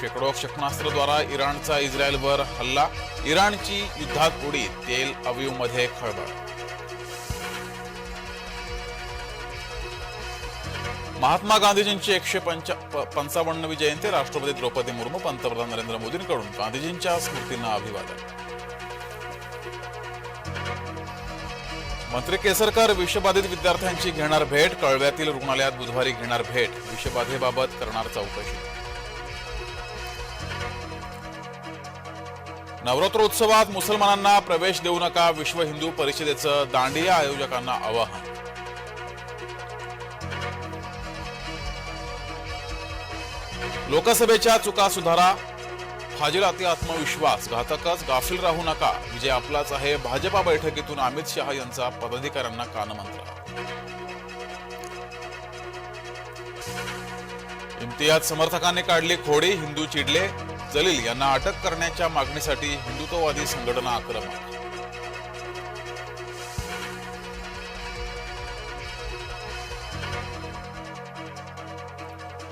शेकडो क्षेपणास्त्रद्वारा इराणचा इस्रायलवर हल्ला. इराणची युद्धात उडी तेल अवीवमध्ये खळबळ. महात्मा गांधीजींची एकशे पंचा पंचावन्नवी जयंती राष्ट्रपती द्रौपदी मुर्मू पंतप्रधान नरेंद्र मोदींकडून गांधीजींच्या स्मृतींना अभिवादन. मंत्री केसरकर विषबाधित विद्यार्थ्यांची घेणार भेट कळव्यातील रुग्णालयात बुधवारी घेणार भेट. विषबाधेबाबत करणार चौकशी. नवरात्रोत्सवात मुसलमानांना प्रवेश देऊ नका विश्व हिंदू परिषदेचं दांडिया आयोजकांना आवाहन. लोकसभेच्या चुका सुधारा फाजिलाती आत्मविश्वास घातकच गाफील राहू नका विजय आपलाच आहे. भाजपा बैठकीतून अमित शहा यांचा पदाधिकाऱ्यांना कानमंत्र. इम्तियाज समर्थकांनी काढली खोडी हिंदू चिडले. जलील यांना अटक करण्याच्या मागणीसाठी हिंदुत्ववादी संघटना आक्रमक